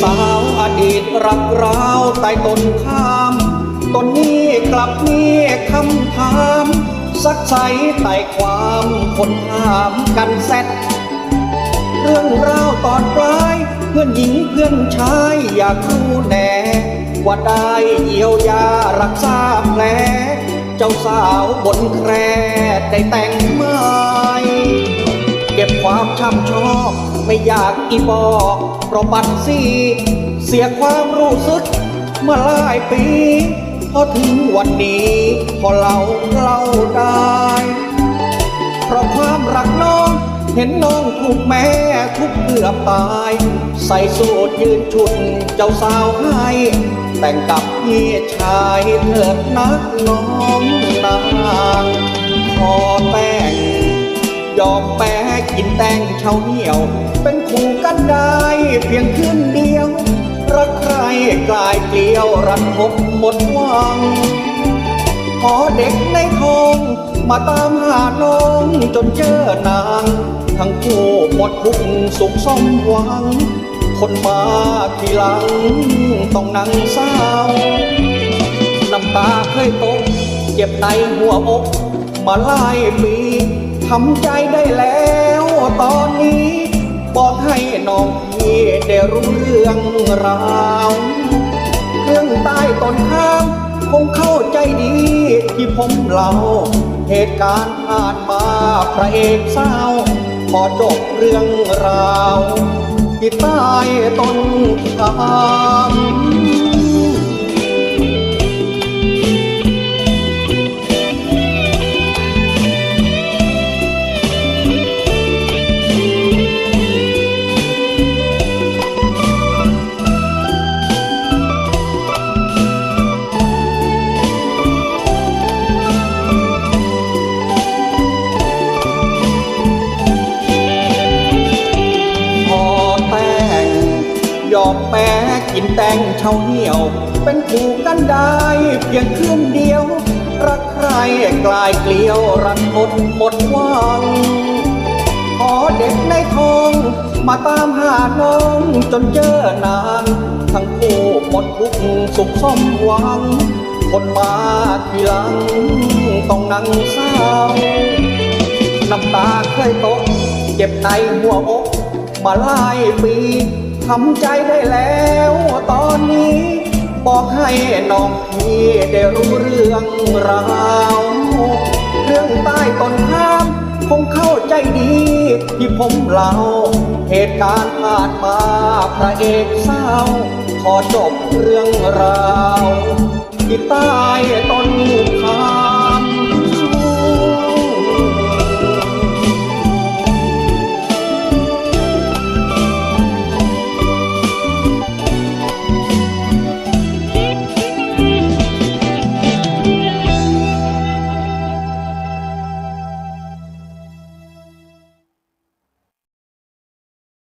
ค รั้งหนึ่งช่วยสาวอดีตรักร้าวใต้ต้นข้ามต้นนี้กลับมีคำถามซักใสไต่ความคนถามกันแซดเรื่องราวตอนปลาย เพื่อนหญิงเพื่อนชายอยากรู้แน่ว่าได้เยียวยารักษาแผล เจ้าสาวบนแคร่ได้แต่งไม้ามชอบ ไม่อยากอีบอกเพราะบัดซีเสียความรู้สึกเมื่อหลายปี พอถึงวันนี้พอเราเล่าได้ เพราะความรักน้อง เห็นน้องถูกแม่ทุกเกือบตาย ใส่สูตรยืนชุดเจ้าสาวให้ แต่งกับพี่ชายเถิดนักน้องนางขอแต่งยอมแพ้กิน แต่งเฉาเหี่ยว เป็นคู่กันได้เพียงคืนเดียว รักใครกลายเกลียวรันพบหมดหวัง ขอเด็กในท้องมาตามหาน้องจนเจอนาง ทั้งคู่หมดทุกสุขสมหวัง คนมาทีหลังต้องนั่งเศร้าน้ำตาเคยตกเจ็บในหัวอก มาหลายปีทำใจได้แล้ว ตอนนี้ บอกให้น้องพี่ได้รู้เรื่องราวเรื่องใต้ต้นข้าม คงเข้าใจดีที่ผมเล่า เหตุการณ์ผ่านมาพระเอกสาวขอจบเรื่องราว ที่ใต้ต้นข้าม อมแพ้กินแตงเฉาเหี่ยว เป็นคู่กันได้เพียงคืนเดียว รักใครกลายเกลียวรันหมดหมดหวังขอเด็กในท้องมาตามหาน้องจนเจอนางทั้งคู่หมดทุกสุขสมหวัง คนมาทีหลังต้องนั่งเศร้าน้ำตาเคยตกเจ็บในหัวอกมาหลายปี ทำใจได้แล้วตอนนี้ บอกให้น้องพี่ได้รู้เรื่องราวเรื่องใต้ต้นข้าม คงเข้าใจดี ที่ผมเล่า เหตุการณ์ผ่านมาพระเอกสาขอจบเรื่องราว ที่ใต้ต้นข้าม